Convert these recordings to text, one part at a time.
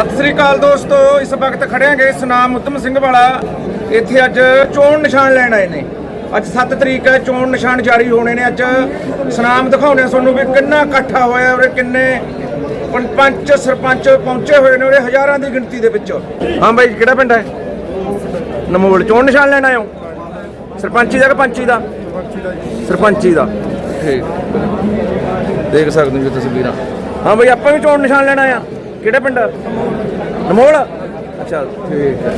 ਸਤਿ ਸ੍ਰੀ ਅਕਾਲ ਦੋਸਤੋ ਇਸ ਵਕਤ ਖੜਿਆਂਗੇ ਸੁਨਾਮ ਉਤਮ ਸਿੰਘ ਵਾਲਾ। ਇੱਥੇ ਅੱਜ ਚੋਣ ਨਿਸ਼ਾਨ ਲੈਣ ਆਏ ਨੇ। ਅੱਜ 7 ਤਰੀਕ ਹੈ ਚੋਣ ਨਿਸ਼ਾਨ ਜਾਰੀ ਹੋਣੇ ਨੇ ਅੱਜ। ਸੁਨਾਮ ਦਿਖਾਉਣੇ ਤੁਹਾਨੂੰ ਵੀ ਕਿੰਨਾ ਇਕੱਠਾ ਹੋਇਆ ਉਰੇ ਕਿੰਨੇ ਪੰਚ ਸਰਪੰਚ ਪਹੁੰਚੇ ਹੋਏ ਨੇ ਉਰੇ ਹਜ਼ਾਰਾਂ ਦੀ ਗਿਣਤੀ ਦੇ ਵਿੱਚ। ਹਾਂ ਬਾਈ ਕਿਹੜਾ ਪਿੰਡ ਹੈ? ਨਮੋਲ ਚੋਣ ਨਿਸ਼ਾਨ ਲੈਣ ਹੋ? ਸਰਪੰਚੀ ਦਾ ਕਿ ਪੰਚੀ ਦਾ? ਸਰਪੰਚੀ ਦਾ। ਠੀਕ। ਦੇਖ ਸਕਦੇ ਹੋ ਤਸਵੀਰਾਂ। ਹਾਂ ਬਈ ਆਪਾਂ ਵੀ ਚੋਣ ਨਿਸ਼ਾਨ ਲੈਣਾ ਆ ਕਿਹੜੇ ਪਿੰਡ ਨਮੋਲ। ਅੱਛਾ ਠੀਕ ਹੈ।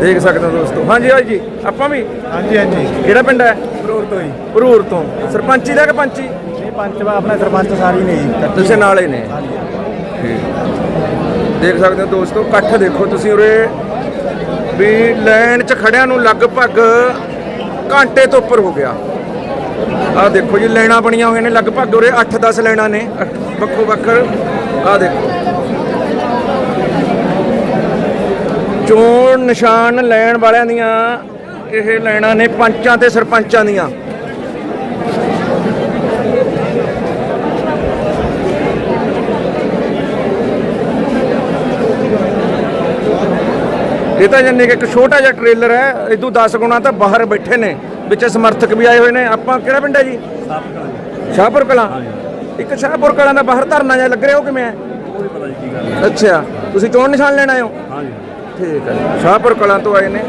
ਦੇਖ ਸਕਦੇ ਹੋ ਦੋਸਤੋ। ਹਾਂਜੀ ਹਾਂਜੀ ਜੀ ਆਪਾਂ ਵੀ? ਹਾਂਜੀ ਹਾਂਜੀ। ਕਿਹੜਾ ਪਿੰਡ ਹੈ? ਜ਼ਰੂਰ ਤੋਂ ਹੀ। ਭਰੂਰ ਤੋਂ। ਸਰਪੰਚੀ ਦਾ ਕਿ ਪੰਚੀ? ਇਹ ਪੰਚ ਵਾ ਆਪਣਾ ਸਰਪੰਚ ਸਾਰੀ ਨੇ ਜੀ ਤੁਸੀਂ ਨਾਲ ਹੀ ਨੇ। ਠੀਕ। ਦੇਖ ਸਕਦੇ ਹੋ ਦੋਸਤੋ ਇਕੱਠ ਦੇਖੋ ਤੁਸੀਂ ਉਰੇ। ਵੀ ਲਾਈਨ 'ਚ ਖੜਿਆਂ ਨੂੰ ਲਗਭਗ ਘੰਟੇ ਤੋਂ ਉੱਪਰ ਹੋ ਗਿਆ। ਆਹ ਦੇਖੋ ਜੀ ਲਾਈਨਾਂ ਬਣੀਆਂ ਹੋਈਆਂ ਨੇ ਲਗਭਗ ਉਰੇ 8-10 ਲਾਈਨਾਂ ਨੇ। ਵੱਖੋ ਵੱਖਰ। ਆਹ ਦੇਖੋ। ਚੋਣ ਨਿਸ਼ਾਨ ਲੈਣ ਵਾਲਿਆਂ ਦੀਆਂ ਇਹ ਲਾਈਨਾਂ ਨੇ ਪੰਚਾਂ ਤੇ ਸਰਪੰਚਾਂ ਦੀਆਂ। ਇਹ ਤਾਂ ਜਾਨੀ ਕਿ ਇੱਕ ਛੋਟਾ ਜਿਹਾ ਟ੍ਰੇਲਰ ਹੈ ਇਦੋਂ 10 ਗੁਣਾ ਤਾਂ ਬਾਹਰ ਬੈਠੇ ਨੇ ਵਿੱਚ ਸਮਰਥਕ ਵੀ ਆਏ ਹੋਏ ਨੇ। ਆਪਾਂ ਕਿਹੜਾ ਪਿੰਡ ਹੈ ਜੀ? ਸ਼ਾਹਪੁਰ ਕਲਾਂ। ਇੱਕ ਸ਼ਾਹਪੁਰ ਕਲਾਂ ਦਾ ਬਾਹਰ ਧਰਨਾ ਜਿਹਾ ਲੱਗ ਰਿਹਾ ਉਹ ਕਿਵੇਂ ਹੈ। ਅੱਛਾ ਤੁਸੀਂ ਚੋਣ ਨਿਸ਼ਾਨ ਲੈਣ ਆਏ ਹੋ? ਹਾਂਜੀ। ਠੀਕ ਹੈ ਸ਼ਾਹਪੁਰ ਕਲਾਂ ਤੋਂ ਆਏ ਨੇ।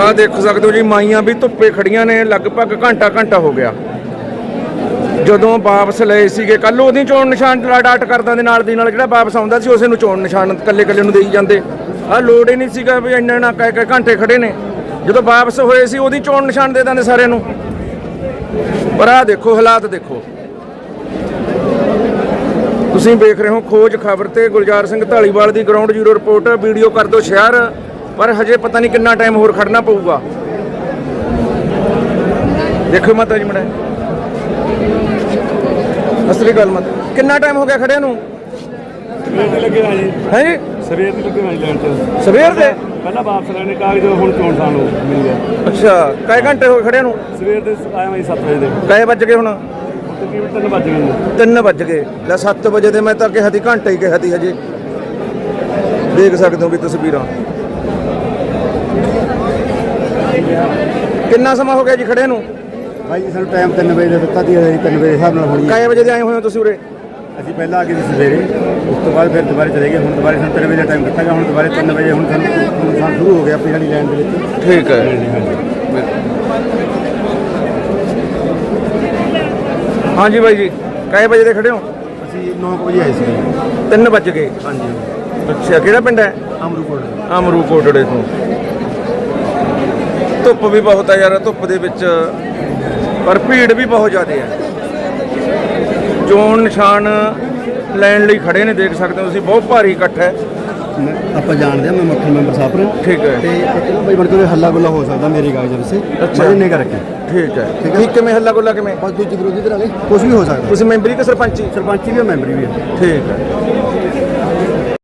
ਆ ਦੇਖ ਸਕਦੇ ਹੋ ਜੀ, ਮਾਈਆਂ ਵੀ ਧੁੱਪੇ ਖੜੀਆਂ ਨੇ, ਲਗਭਗ ਘੰਟਾ ਘੰਟਾ ਹੋ ਗਿਆ। ਜਦੋਂ ਵਾਪਸ ਲਏ ਸੀਗੇ ਕੱਲ ਉਹਦੀ ਚੋਣ ਨਿਸ਼ਾਨ ਡਾਟ ਕਰਦਾਂ ਦੇ ਨਾਲ ਦੀ ਨਾਲ ਜਿਹੜਾ ਵਾਪਸ ਆਉਂਦਾ ਸੀ, ਉਸੇ ਨੂੰ ਚੋਣ ਨਿਸ਼ਾਨ ਕੱਲੇ ਕੱਲੇ ਨੂੰ ਦੇਈ ਜਾਂਦੇ। ਆ ਲੋੜ ਹੀ ਨਹੀਂ ਸੀਗਾ ਵੀ ਇੰਨਾ ਨਾ ਕਹਿ ਕੇ ਘੰਟੇ ਖੜੇ ਨੇ। ਜਦੋਂ ਵਾਪਸ ਹੋਏ ਸੀ, ਉਹਦੀ ਚੋਣ ਨਿਸ਼ਾਨ ਦੇ ਦਿੰਦੇ ਸਾਰਿਆਂ ਨੂੰ। ਪਰ ਆ ਦੇਖੋ ਹਾਲਾਤ ਦੇਖੋ। ਤੁਸੀਂ ਵੇਖ ਰਹੇ ਹੋ ਖੋਜ ਖਬਰ ਤੇ ਗੁਲਜ਼ਾਰ ਸਿੰਘ ਢਾਲੀਵਾਲ ਦੀ ਗਰਾਊਂਡ ਜ਼ੀਰੋ ਰਿਪੋਰਟ ਵੀਡੀਓ ਕਰ ਦਿਓ ਸ਼ੇਅਰ ਪਰ ਹਜੇ ਪਤਾ ਨਹੀਂ ਕਿੰਨਾ ਟਾਈਮ ਹੋਰ ਖੜਨਾ ਪਊਗਾ। ਦੇਖੋ ਮਾਤਾ ਜੀ ਮੜਾ ਅਸਲੀ ਗੱਲ ਮਤ ਕਿੰਨਾ ਟਾਈਮ ਹੋ ਗਿਆ ਖੜਿਆਂ ਨੂੰ? ਹੈ ਜੀ? ਸਵੇਰ ਦੇ ਲੱਗੇ ਜੀ ਲੈਣ ਚ ਸਵੇਰ ਦੇ? ਪਹਿਲਾਂ ਵਾਪਸ ਲੈਣੇ ਕਾਗਜ਼ ਹੁਣ ਚੋਣ ਸਾਨ ਹੋ ਮਿਲ ਗਿਆ। ਅੱਛਾ ਕਈ ਘੰਟੇ ਹੋ ਗਏ ਖੜਿਆਂ ਨੂੰ? ਸਵੇਰ ਦੇ ਆਇਆ ਮੈਂ 7 ਵਜੇ ਦੇ। ਕਈ ਵੱਜ ਗਏ ਹੁਣ? ਤਕਰੀਬਨ 3 ਵੱਜ ਗਏ ਜੀ। 3 ਵੱਜ ਗਏ। ਲੈ 7 ਵਜੇ ਤੇ ਮੈਂ ਤਾਂ ਕਿਹਾ ਸੀ ਘੰਟਾ ਹੀ ਕਿਹਾ ਸੀ ਹਜੇ। ਦੇਖ ਸਕਦੇ ਹੋ ਵੀ ਤਸਵੀਰਾਂ। ਕਿੰਨਾ ਸਮਾਂ ਹੋ ਗਿਆ ਜੀ ਖੜੇ ਨੂੰ? ਭਾਈ ਜੀ ਸਾਨੂੰ ਟਾਈਮ 3 ਵਜੇ ਦਾ ਦਿੱਤਾ ਦੀ ਹੈ 3 ਵਜੇ ਦੇ ਹਿਸਾਬ ਨਾਲ ਹੋਣੀ ਹੈ। ਕਾਏ ਵਜੇ ਦੇ ਆਏ ਹੋਏ ਹੋ ਤੁਸੀਂ ਉਰੇ? ਅਸੀਂ ਪਹਿਲਾਂ ਆ ਗਏ ਸੀ ਸਵੇਰੇ ਉਸ ਤੋਂ ਬਾਅਦ ਫਿਰ ਦੁਬਾਰੇ ਚਲੇ ਗਏ ਹੁਣ ਦੁਬਾਰੇ ਸਾਨੂੰ 3 ਵਜੇ ਦਾ ਟਾਈਮ ਦਿੱਤਾ ਗਿਆ ਹੁਣ ਦੁਬਾਰੇ 3 ਵਜੇ ਹੁਣ ਸਾਨੂੰ ਹੁਣ ਸਾਨੂੰ ਸ਼ੁਰੂ ਹੋ ਗਿਆ ਆਪਣੀ ਸਾਡੀ ਲਾਈਨ ਦੇ ਵਿੱਚ। ਠੀਕ ਹੈ। ਹਾਂਜੀ ਬਾਈ ਜੀ ਕਾਏ ਵਜੇ ਦੇ ਖੜੇ ਹੋ? ਅਸੀਂ 9 ਵਜੇ ਆਏ ਸੀ 3 ਵੱਜ ਗਏ। ਹਾਂਜੀ। ਅੱਛਾ ਕਿਹੜਾ ਪਿੰਡ ਹੈ? ਅਮਰੂਕੋਟ ਅਮਰੂ ਕੋਟੜੇ ਤੋਂ। ਧੁੱਪ ਵੀ ਬਹੁਤ ਹੈ ਯਾਰ ਧੁੱਪ ਦੇ ਵਿੱਚ ਪਰ ਭੀੜ ਵੀ ਬਹੁਤ ਜ਼ਿਆਦਾ ਹੈ। ਚੋਣ ਨਿਸ਼ਾਨ ਲੈਣ ਲਈ ਖੜੇ ਨੇ ਦੇਖ ਸਕਦੇ ਹੋ ਤੁਸੀਂ ਬਹੁਤ ਭਾਰੀ ਇਕੱਠ ਹੈ। ਆਪਾਂ ਜਾਣਦੇ ਹਾਂ ਮੈਂ ਮੱਖਣ ਮੈਂਬਰ ਸਾਹਿਬ ਨੂੰ। ਠੀਕ ਹੈ। ਤੇ ਇੱਕ ਨਾ ਬਈ ਬਣ ਕੇ ਹੱਲਾ ਗੁੱਲਾ ਹੋ ਸਕਦਾ ਮੇਰੀ ਕਾਗਜ਼ ਵਿੱਚ। ਅੱਛਾ। ਮੈਂ ਨੇ ਕਰਕੇ। ਠੀਕ ਹੈ। ਠੀਕ ਹੈ। ਠੀਕ ਕਿਵੇਂ ਹੱਲਾ ਗੁੱਲਾ ਕਿਵੇਂ? ਬਸ ਦੂਜੀ ਵਿਰੋਧੀ ਧਿਰਾਂ ਨੇ ਕੁਝ ਵੀ ਹੋ ਸਕਦਾ। ਤੁਸੀਂ ਮੈਂਬਰੀ ਕਿ ਸਰਪੰਚੀ? ਸਰਪੰਚੀ ਵੀ ਹੈ ਮੈਂਬਰੀ ਵੀ ਹੈ। ਠੀਕ ਹੈ।